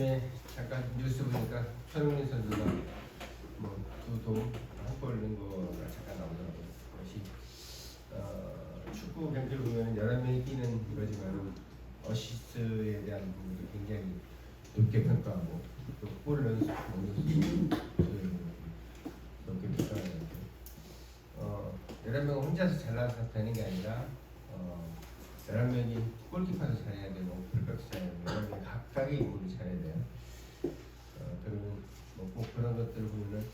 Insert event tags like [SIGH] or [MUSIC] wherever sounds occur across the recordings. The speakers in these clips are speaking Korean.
아침에 잠깐 뉴스 보니까 손흥민 선수가 뭐두동 한골 넣은 거가 잠깐 나오더라고요. 그것이 어, 축구 경기를 보면 11명이 뛰는 이거지만 어시스트에 대한 부분도 굉장히 높게 평가하고 또 골을 넣는 수 높게 평가하는 어, 11명 혼자서 잘나서 되는 게 아니라 어, 11명이 골키퍼도 잘해야 되고 풀백도 잘해야 되고 11명이 각각의 임무를 잘해야 돼요. 어, 그리고 뭐꼭 그런 것들을 보면은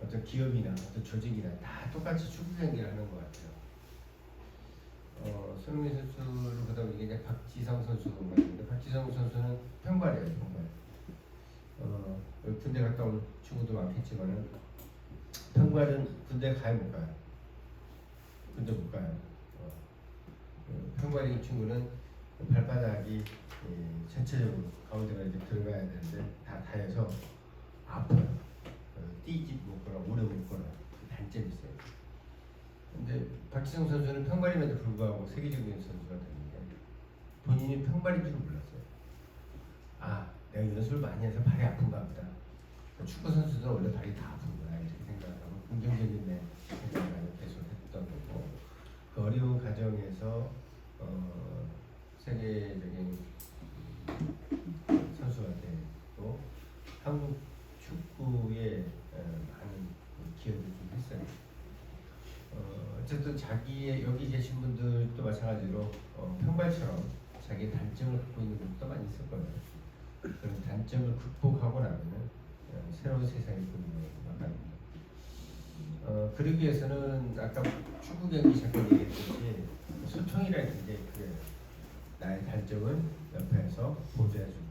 어떤 기업이나 어떤 조직이나 다 똑같이 축구 경기를 하는 것 같아요. 어, 손흥민 선수를 보다 보니 이제 박지성 선수가 있는데 박지성 선수는 평발이에요, 평발. 어, 군대 갔다 온 친구도 많겠지만은 평발은 군대 가야 못 가요. 군대 못 가요. 어, 그 평발인 친구는 발바닥이 예, 전체적으로 가운데가 이제 들어가야 되는데 다 닿여서 아파요. 어, 뛰지 못거나 오래 못거나 그 단점이 있어요. 근데 박지성 선수는 평발임에도 불구하고 세계적인 선수가 됐는데 본인이 평발인 줄 몰랐어요. 아, 내가 연습을 많이 해서 발이 아픈가 보다. 축구 선수들은 원래 발이 다 아프구나 이렇게 생각하고 긍정적인 내 생각을 계속 했던 거고 그 어려운 과정에서 어, 세계적인 선수가 되고 한국 축구에 어, 많은 기여를 좀 했어요. 어, 어쨌든 자기의 여기 계신 분들도 마찬가지로 어, 평발처럼 자기 단점을 갖고 있는 분도 많이 있을 거예요. 그런 단점을 극복하고 나면은 어, 새로운 세상이 보이는 마감입니다. 어, 그러기 위해서는 아까 축구 경기 잠깐 얘기했듯이 소통이라는 게 그래요. 나의 단점은 옆에서 보조해주고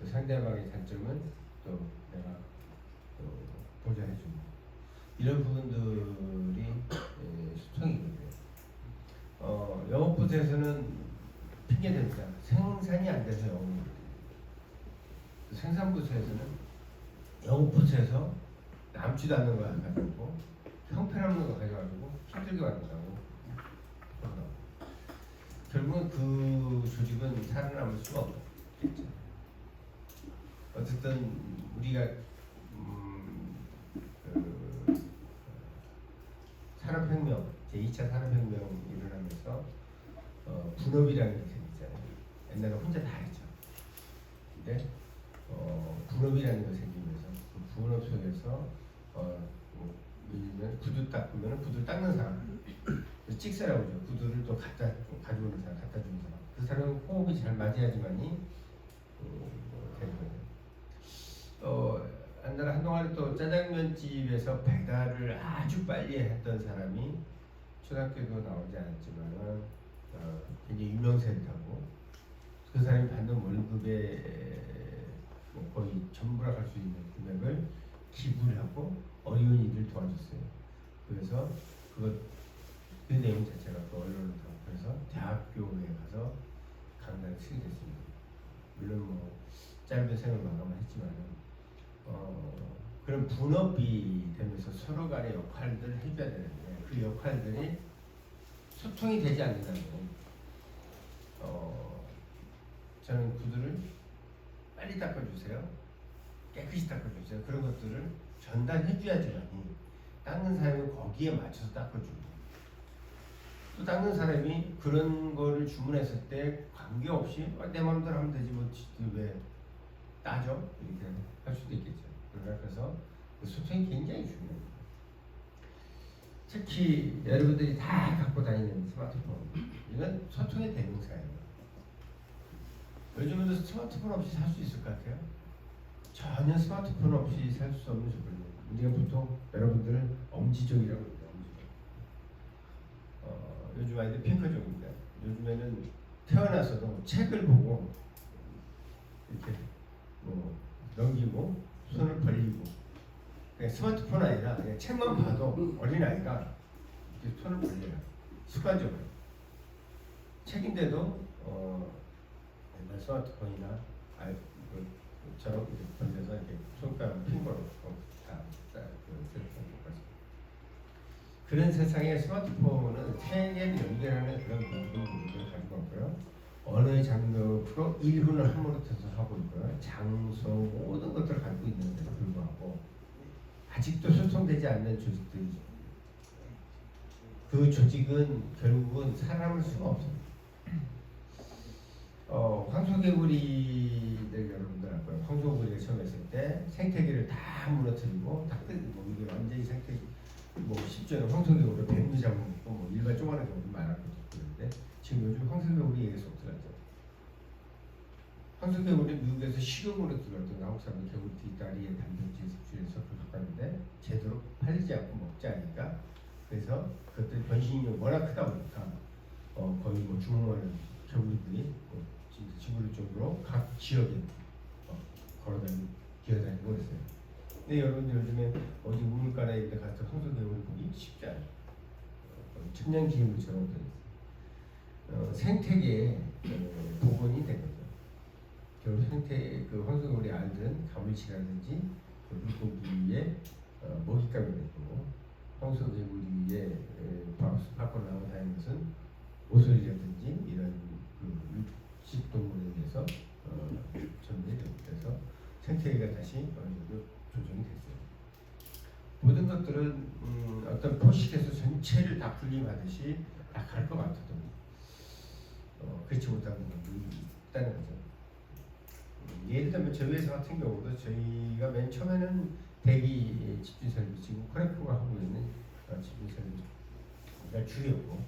또 상대방의 단점은 또 내가 또 보조해주고 이런 부분들이 예, 소통이거든요. 어, 영업부에서는 핑계 댑니다. 생산이 안 돼서 돼요. 생산부서에서는 영업부서에서 남지도 않는 거 가지고 형편없는 거 가져가지고 힘들게 만든다고. 결국은 그 조직은 살아남을 수가 없겠죠. 어쨌든 우리가 음, 그 산업혁명 제2차 산업혁명 일어나면서 어, 분업이라는 게 생기잖아요. 옛날에 혼자 다 했죠. 근데 어, 분업이라는 게 생기면서 그 분업 속에서 어, 뭐, 예를 구두 닦으면 구두 닦는 사람 찍사라고 그러죠. 구두를 또 갖다 가져오는 사람, 갖다 주는 사람. 그 사람은 호흡이 잘 맞아야지만이 어, 되는 거예요. 어, 옛날에 한동안 또 짜장면 집에서 배달을 아주 빨리 했던 사람이 초등학교도 나오지 않았지만은 어, 굉장히 유명세를 타고 그 사람이 받는 월급의 뭐 거의 전부라 할 수 있는 금액을 기부를 하고 어려운 이들 도와줬어요. 그래서 그것 그 내용 자체가 또 언론을 그래서 대학교에 가서 강단을 치게 됐습니다. 물론 뭐 짧은 생을 마감을 했지만은 어, 그런 분업이 되면서 서로 간의 역할들을 해줘야 되는데 그 역할들이 소통이 되지 않는다면 어, 저는 구두를 빨리 닦아주세요. 깨끗이 닦아주세요. 그런 것들을 전달해줘야지만이 닦는 사람이 거기에 맞춰서 닦아주고 또 닦는 사람이 그런 거를 주문했을 때 관계없이 어, 내 마음대로 하면 되지 뭐왜 따져 이렇게 할 수도 있겠죠. 그래서 그 소통이 굉장히 중요합니다. 특히 여러분들이 다 갖고 다니는 스마트폰 이건 소통의 대명사예요. 요즘에도 스마트폰 없이 살 수 있을 것 같아요. 전혀 스마트폰 없이 살 수 없는 조건이에요. 우리가 보통 여러분들은 엄지족이라고 해 어, 요즘 아이들 핑크족입니다. 요즘에는 태어나서도 책을 보고 이렇게 뭐 넘기고 손을 벌리고 그냥 스마트폰 아니라 그냥 책만 봐도 어린 아이가 이렇게 손을 벌려요. 습관적으로. 책인데도 어, 옛날 스마트폰이나 아이 저처럼 이렇게 벌려서 이렇게 손가락 핑거로 어, 다, 다 그, 셀프폰 똑같이. 그런 세상에 스마트폰은 세계를 연결하는 그런 부분을 가지고 있고요. 언어의 장벽으로 일부는 함으로써서 하고 있고요. 장소 모든 것들을 갖고 있는데도 불구하고 아직도 소통되지 않는 조직들이 그 조직은 결국은 살아남을 수가 없습니다. 어, 황소개구리들 여러분들 알고요. 황소개구리가 처음 했을 때 생태계를 다 무너뜨리고 다 끝, 뭐 이게 완전히 생태 뭐 심지어는 황소개구리 뱀도 잡아먹고 뭐 일반 쪼가리 경우도 많았고 그런데 지금 요즘 황소개구리 얘기 속 들었죠. 황소개구리 미국에서 식용으로 들었던 한국 사람들 개구리 뒷다리에 단백질 섭취해서 그걸 왔는데 제대로 팔리지 않고 먹지 않으니까 그래서 그것들 변신이 워낙 크다 보니까 어, 거의 뭐 주먹만한 개구리들이 뭐 지구를 쪽으로 각 지역에 어, 걸어다니고 기어다니고 그랬어요. 근데 여러분들 요즘에 어디 우물가나 이런 데 가서 보기 쉽지 않아요. 어, 천년 기후처럼 돼 있어요. 어, 생태계의 어, 복원이 된 거죠. 결국 생태 그 황소개구리 알들은 가물치라든지 그 물고기의 어, 먹잇감이 됐고 황소 개구리의 에, 밥- 밖으로 나와 다니는 것은 모서리라든지 이런 그 육식 동물에 의해서 어, 전달이 돼서 생태계가 다시 어느 정도 조정이 됐어요. 모든 것들은 음, 어떤 포식에서 전체를 다 분리하듯이 다갈 것 같아도 어, 그렇지 못한 부분이 있다는 거죠. 음, 예를 들면 저희 회사 같은 경우도 저희가 맨 처음에는 대기 집중 설비 지금 코레프가 하고 있는 어, 집중 설비가 주였고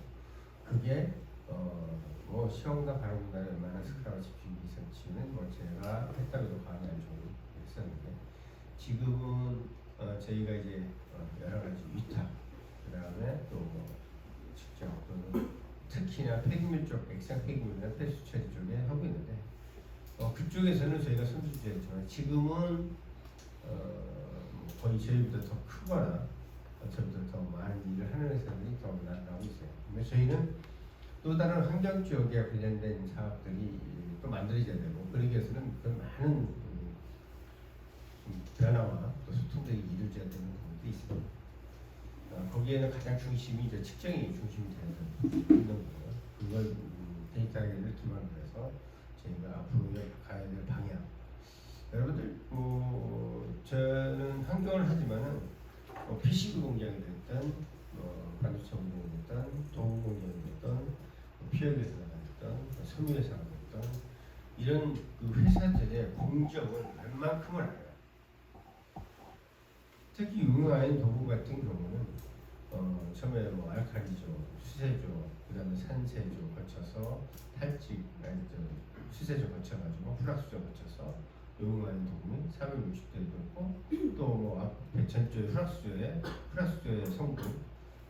그게 어 뭐 시험과 발음문화를 얼마나 스크라고 집중이 있었지는 뭐 제가 했다고 해도 과언이 아닐 정도로 했었는데 지금은 어, 저희가 이제 어, 여러 가지 위탁 그 다음에 또뭐 직접 또는 특히나 폐기물 쪽 액상 폐기물이나 폐수 처리 쪽에 하고 있는데 어, 그쪽에서는 저희가 선수주였지만 지금은 어, 뭐 거의 저희보다 더 크거나 어, 저희보다 더 많은 일을 하는 회사들이 더 나- 나오고 있어요. 근데 저희는 또 다른 환경 지역에 관련된 사업들이 또 만들어져야 되고 그러기 위해서는 그 많은 변화와 또 소통들이 이루어져야 되는 부분도 있습니다. 어, 거기에는 가장 중심이 이제 측정이 중심이 되는 있는 거고요. 그걸 음, 데이터를 기반으로 해서 저희가 앞으로 가야 될 방향. 여러분들 뭐 저는 환경을 하지만은 뭐 PCB 공장이 됐든 뭐 반도체 공장이 됐든 도구 공장이 됐든 뭐 피혁회사가 됐든 뭐 섬유회사가 됐든 이런 그 회사들의 공정을 웬만큼을 알아요. 특히 유명한 도구 같은 경우는 어, 처음에 뭐 알칼리조, 수세조, 그다음에 산세조 거쳐서 탈직, 아니 저 수세조 거쳐가지고 플락스조 거쳐서 용어하는 도금이 360도 있고 또뭐 앞에 전조의 플락스조의 플락스조의 성분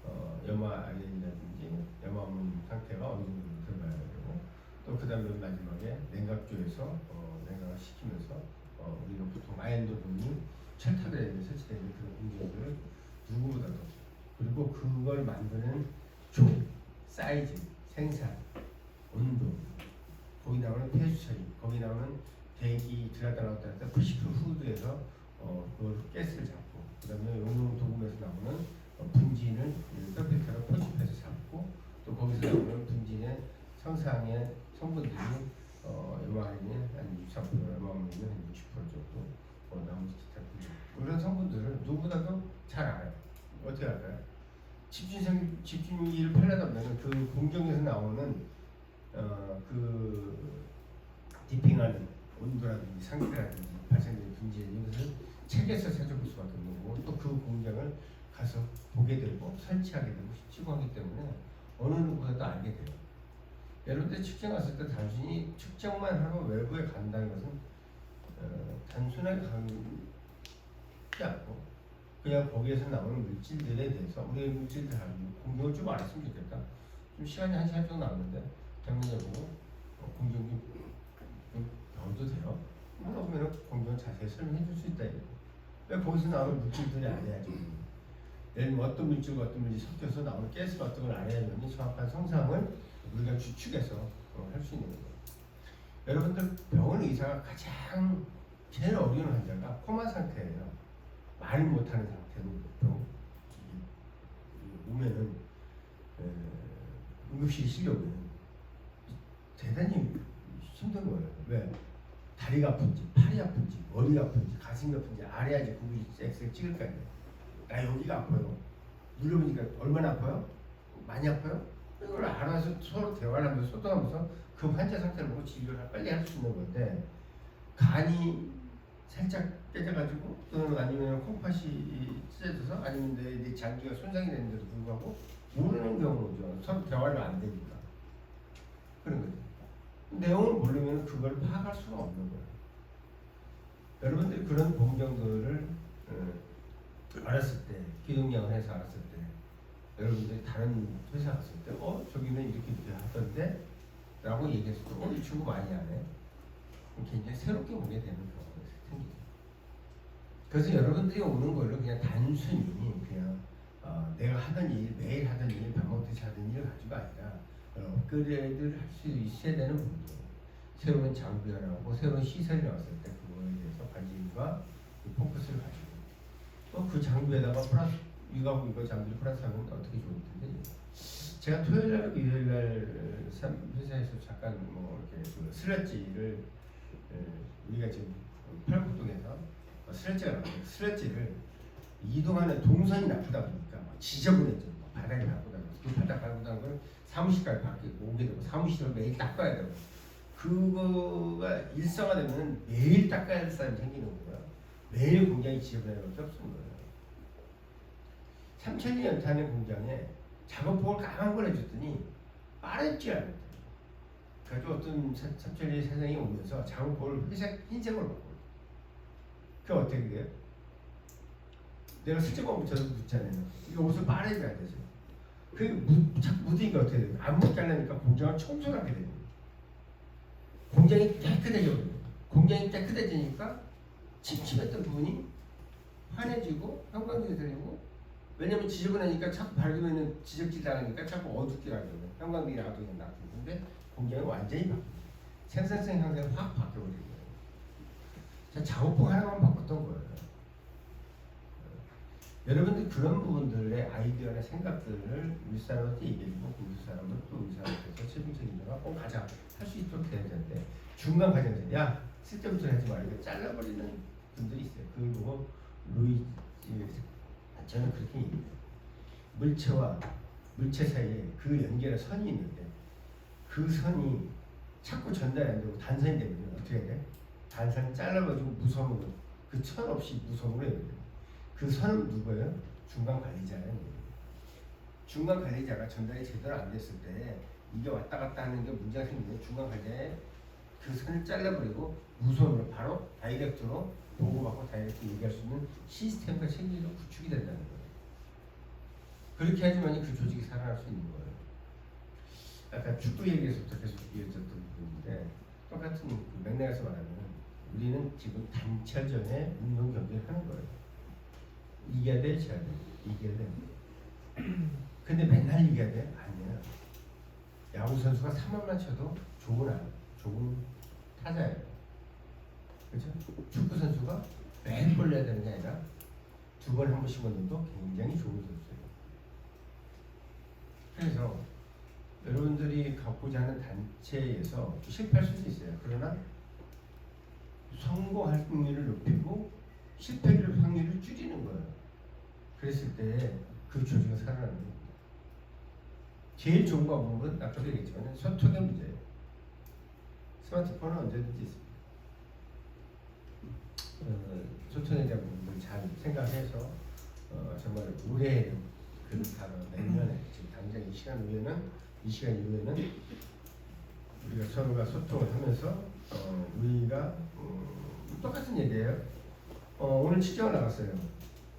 어, 염화 알렌이라든지 염화 없는 상태가 어느 정도 들어가야 되고 또 그다음에 맨 마지막에 냉각조에서 어, 냉각을 시키면서 어, 우리가 보통 아연도금이 철탑에 있는 그런 공정들을 누구보다도 그리고 그걸 만드는 조, 사이즈, 생산, 온도, 거기 나오는 폐수 처리, 거기 나오는 대기 들어갔다 나왔다 했다 푸시프 후드에서 어, 그걸 가스를 잡고 그 다음에 용용 도금에서 나오는 어, 분진을 서피카로 포집해서 잡고 또 거기서 나오는 분진의 성상의 성분들이 어, 염화알이 한 63%, 염화물이 한60% 정도 어, 나머지 기타 분들 그런 성분들을 누구보다도 잘 알아요. 어떻게 알까요? 집중생 집중기를 팔려다 보면 그 공정에서 나오는 어 그 디핑하는 온도라든지 상태라든지 발생되는 분진 이것을 책에서 찾아볼 수밖에 없는 거고 또 그 공장을 가서 보게 되고 설치하게 되고 시공하기 때문에 어느 누구보다도 알게 돼요. 여러분들 측정 갔을 때 단순히 측정만 하고 외부에 간다는 것은 어, 단순하게 가 지 않고 그냥 거기에서 나오는 물질들에 대해서 우리 물질들 하는 공정을 좀 알았으면 좋겠다. 좀 시간이 한 시간 정도 남는데 대문에 보고 어, 좀 배워도 돼요. 물어보면 공정 자세히 설명해 줄 수 있다. 왜 거기서 나오는 물질들이 알아야죠. 예를 들면 어떤 물질과 어떤 물질이 섞여서 나오는 가스가 어떤 걸 알아야면 정확한 성상을 우리가 추측해서 어, 할수 있는 거예요. 여러분들 병원 의사가 가장 제일 어려운 환자가 코마 상태예요. 말을 못하는 상태로 병 이- 오면은 에, 응급실에 실려오면 대단히 힘든 거예요. 왜? 다리가 아픈지, 팔이 아픈지, 머리가 아픈지, 가슴이 아픈지 알아야지 구글 엑스를 찍을 거 아니에요. 나 여기가 아파요. 눌러보니까 얼마나 아파요? 많이 아파요? 이걸 알아서 서로 대화를 하면서 소통하면서 그 환자 상태를 보고 진료를 빨리 할 수 있는 건데 간이 살짝 깨져가지고 또는 아니면 콩팥이 찢어져서 아니면 내, 내 장기가 손상이 됐는데도 불구하고 모르는 경우죠. 서로 대화를 안 되니까 그런 거죠. 내용을 모르면 그걸 파악할 수가 없는 거예요. 여러분들이 그런 공정들을 어, 알았을 때, 기동량을 해서 알았을 때, 여러분들이 다른 회사 갔을 때, 어 저기는 이렇게 이렇게 하던데, 라고 얘기했을 때, 어 이 친구 많이 하네. 굉장히 새롭게 보게 되는 생기죠. 그래서 여러분들이 오는 걸로 그냥 단순히 그냥 어, 내가 하던 일, 매일 하던 일, 밥 먹듯이 하던 일 가지고 아니라 어, 업그레이드를 할 수 있어야 되는 분들 새로운 장비가 나오고 새로운 시설이 나왔을 때 그거에 대해서 관심과 그 포커스를 가지고. 또 그 장비에다가 플러스 이거하고 이거 장비를 플러스 하면 어떻게 좋을 텐데. 제가 토요일 날 일요일 날 삼- 회사에서 잠깐 뭐 이렇게 그 슬래지를 에, 우리가 지금 어, 슬래지가 나왔어요 슬래지를 이동하는 동선이 나쁘다 보니까 막 지저분해져. 막 바닥이 나쁘다 그 바닥 밟고다는 걸 사무실까지 바뀌고 오게 되고 사무실을 매일 닦아야 되고 그거가 일상화되면 매일 닦아야 할 사람이 생기는 거고요 매일 공장이 수밖에 없는 거예요 3천리 연탄의 공장에 작업복을 까만 걸 해줬더니 빠르지 않았대요. 그래서 어떤 사- 삼천리 사장이 오면서 작업복을 회색 흰색으로 바꿔 그 어떻게 돼요? 내가 슬쩍 붙여서 묻잖아요. 이 옷을 빨아줘야 되죠. 그 묻, 자꾸 묻으니까 어떻게 돼요? 안 묻자려니까 공장을 청소를 하게 돼요. 공장이 깨끗해져 버려요. 공장이 깨끗해지니까 침침했던 부분이 환해지고 형광등이 들리고 왜냐면 지저분하니까 자꾸 밝으면 지적질 당하니까 자꾸 어둡게 가거든요. 형광등이 나도 놔두고 근데 공장이 완전히 바뀌어요. 생산성 향상이 확 바뀌어버린 거예요. 자, 작업복 하나만 바꿨던 거예요. 여러분들 그런 부분들의 아이디어나 생각들을 윗사람한테 얘기해주고 그 윗사람은 또 윗사람한테서 최종 책임자가 꼭 가자 할수 있도록 돼야 되는데 중간 과정에서 야 쓸데부터 하지 말고 잘라버리는 분들이 있어요. 그걸 보고 루이 아, 저는 그렇게 얘기해요. 물체와 물체 사이에 그 연결의 선이 있는데 그 선이 자꾸 전달이 안 되고 단선이 되면 어떻게 해야 돼? 단선을 잘라가지고 무선으로 그 천 없이 무선으로 해야 돼요. 그 선은 누구예요? 중간 관리자예요. 중간 관리자가 전달이 제대로 안 됐을 때 이게 왔다 갔다 하는 게 문제가 생기면 중간 관리자의 그 선을 잘라버리고 무선으로 바로 다이렉트로 보고받고 다이렉트 얘기할 수 있는 시스템과 체계가 구축이 된다는 거예요. 그렇게 해야지만 그 조직이 살아날 수 있는 거예요. 아까 축구 얘기에서부터 계속 이어졌던 부분인데 똑같은 그 맥락에서 말하면 우리는 지금 단체전에 운동 경기를 하는 거예요. 이겨야 돼, 져야 돼. 이겨야 돼. [CLEARS THROAT] 근데 맨날 이겨야 돼? 아니야. 야구 선수가 3원만 쳐도 좋은 안, 좋은 타자예요. 그렇죠? 축구 선수가 매일 골 내야 되는 게 아니라 두 번 한 번씩만 넣어도 굉장히 좋은 선수예요. 그래서 여러분들이 갖고자 하는 단체에서 실패할 수도 있어요. 그러나 성공할 확률을 높이고 실패를 확률을 줄이는 거예요. 그랬을 때 그 조직은 살아나는 겁니다. 제일 좋은 방법은 아까도 얘기했지만 소통의 문제예요. 스마트폰은 언제든지 있습니다. 어, 소통에 대한 부분을 잘 생각해서 어, 정말 올해 그 바로 내년에 지금 당장 이 시간 후에는 이 시간 이후에는 우리가 서로가 소통을 하면서 어, 우리가 음, 똑같은 얘기예요. 어, 오늘 치정을 나갔어요.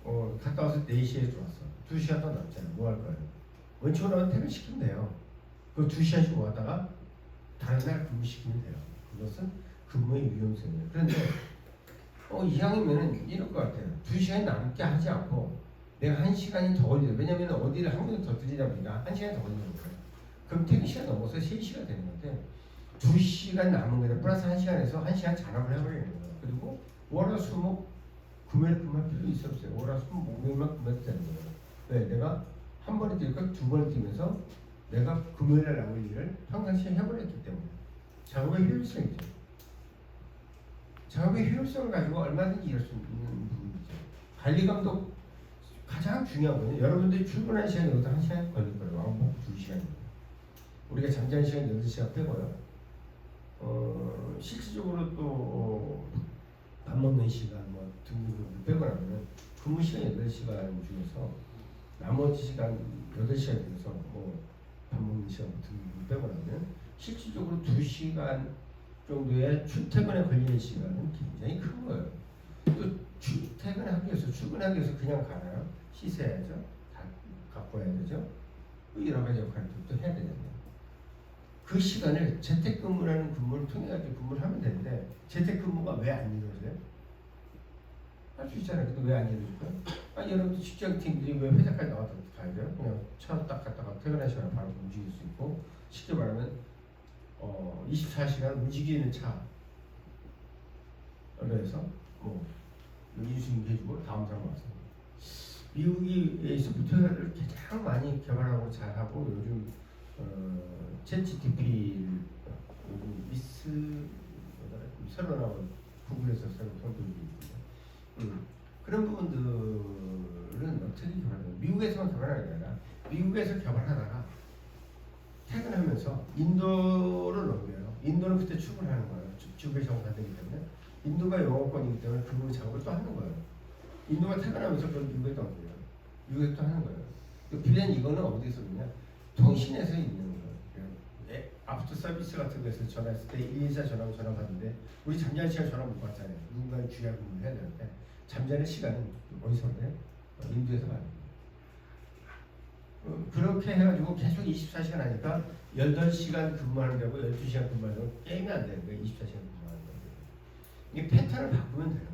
어, 갔다 와서 4시에 들어왔어. 2시간 더 남잖아. 뭐 할 거예요? 원칙으로 하면 퇴근시키면 돼요. 그 2시간 쉬고 왔다가 다른 날 근무시키면 돼요. 그것은 근무의 유용성이에요. 그런데 어, 이왕이면은 이럴 것 같아요. 2시간이 남게 하지 않고 내가 1시간이 더 걸려요. 왜냐면 어디를 한 군데 더 들리다 보니까 1시간이 더 걸리는 거예요. 그럼 퇴근 시간 넘어서 3시간 되는 건데 2시간 남은 거에 플러스 1시간에서 1시간 잔업을 해버리는 거예요. 그리고 월화 수목 금요일 금요일 필요 있어 없어요. 월화 수목 목요일만 금요일 되는 거예요. 왜? 내가 한 번에 뛸까 두 번에 뛰면서 내가 금요일에 나올 일을 평상시에 해버렸기 때문에 작업의 효율성이죠. 작업의 효율성을 가지고 얼마든지 이룰 수 있는 부분이죠. 관리 감독 가장 중요한 거는 여러분들이 출근하는 시간이 여기다 한 시간 걸릴 거예요. 왕복 두 시간입니다. 우리가 잠자는 시간 8시간 빼고요. 어, 실질적으로 또밥 먹는 시간 뭐 등등등 빼고 나면은 근무 시간 8시간 중에서 나머지 시간 8시간 중에서 뭐밥 먹는 시간 등등 빼고 나면 실질적으로 2시간 정도의 출퇴근에 걸리는 시간은 굉장히 큰 거예요. 또 출퇴근하기 위해서 출근하기 위해서 그냥 가나요? 씻어야죠. 다 갖고 와야 되죠. 또 여러 가지 역할을 또 해야 되잖아요. 그 시간을 재택근무라는 근무를 통해 가지고 근무를 하면 되는데 재택근무가 왜 안 이루어져요? 할 수 있잖아요. 근데 왜 안 이루어질까요? 아 여러분들 직장팀들이 왜 회사까지 나왔다 가야죠? 그냥 차딱 갔다가 퇴근한 시간에 바로 움직일 수 있고 쉽게 말하면 어 24시간 움직이는 차 그래서 뭐 인수인계 해주고 다음 사람 와서 미국이 소프트웨어를 가장 많이 개발하고 잘하고 요즘 어, 챗 GTP 요즘 미스? 새로 나온 구글에서 새로 선보이고 있는데 음, 그런 부분들은 어떻게 개발하냐 미국에서만 개발하는 게 아니라 미국에서 개발하다가 퇴근하면서 인도를 넘겨요. 인도는 그때 출근하는 거예요. 주- 주배 정사되기 때문에. 인도가 영어권이기 때문에 그 작업을 또 하는 거예요. 인도가 퇴근하면서 그걸 미국에 또 넘겨요. 미국에 또 하는 거예요. 그 빌린 이거는 어디서 있냐 통신에서 있는 거예요. 예, 아프터 서비스 같은 거에서 전화했을 때114 전화 전화 받는데 우리 잠자는 시간 전화 못 받잖아요. 누군가 주의하고 해야 되는데 잠자는 시간은 어디서 받아요? 어, 인도에서 받는 거예요. 어, 그렇게 해가지고 계속 24시간 하니까 18시간 근무하는 데고 12시간 근무하는 데고 게임이 안 되는 거예요. 24시간 근무하는 거. 이 패턴을 바꾸면 되는 거예요.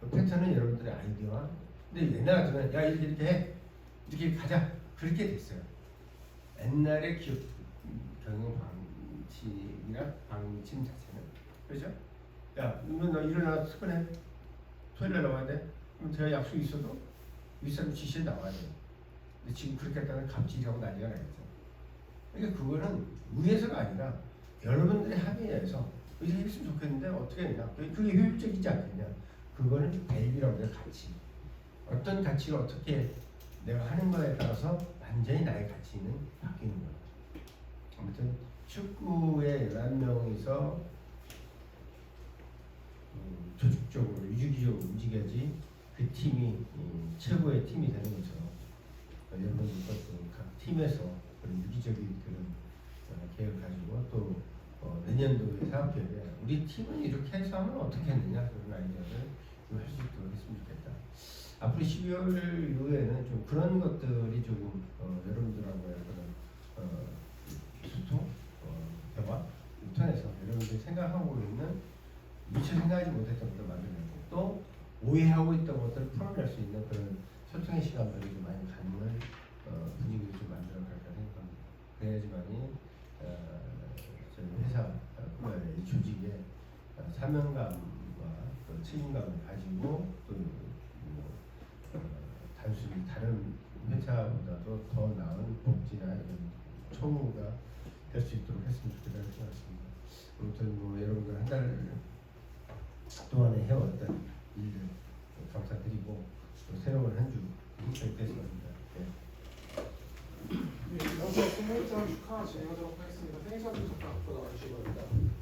그 패턴은 여러분들의 아이디어와 근데 옛날 같으면 야 이렇게 이렇게 해 이렇게 가자 그렇게 됐어요. 옛날의 기업 경영 방침이나 방침 자체는 그렇죠? 야, 그러면 너 일어나 퇴근해. 토요일에 나와야 돼. 그럼 제가 약속 있어도 윗사람 지시에 나와야 돼. 근데 지금 그렇게 했다는 갑질하고 난리가 나겠죠. 그러니까 그거는 위에서가 아니라 여러분들의 합의에서 이렇게 했으면 좋겠는데 어떻게 했냐. 그게 효율적이지 않겠냐. 그거는 밸류라고 해요, 가치. 어떤 가치를 어떻게 내가 하는 거에 따라서 완전히 나의 가치는 바뀌는 거예요. 아무튼 축구에 11명이서 음, 조직적으로 유기적으로 움직여야지 그 팀이 음, 최고의 팀이 되는 거죠. 어, 여러분들도 그각 팀에서 그런 유기적인 그런 어, 계획을 가지고 또 어, 내년도에 사업계획에 우리 팀은 이렇게 해서 하면 어떻게 했느냐 그런 아이디어를 좀 할 수 있도록 했으면 좋겠다. 앞으로 12월 이후에는 좀 그런 것들이 조금 어, 여러분들하고의 그런 어, 소통, 어, 대화 통해서 여러분들이 생각하고 있는 미처 생각하지 못했던 것을 만들어내고 또 오해하고 있던 것들을 풀어낼 수 있는 그런 소통의 시간들을 좀 많이 갖는 어, 분위기를 좀 만들어 갈까 생각합니다. 그래야지만이 어, 저희 회사 어, 그이 조직의 어, 사명감과 또 책임감을 가지고 또 기타보다도 더 나은 복지나 이런 총무가 될 수 있도록 했으면 좋겠다는 생각입니다. 아무튼 뭐 여러분들 한 달 동안에 해왔던 일들 감사드리고 또 새로운 한주 시작되겠습니다. 네, 네 먼저 생일 축하 진행하도록 하겠습니다. 생일 축하 부탁드립니다.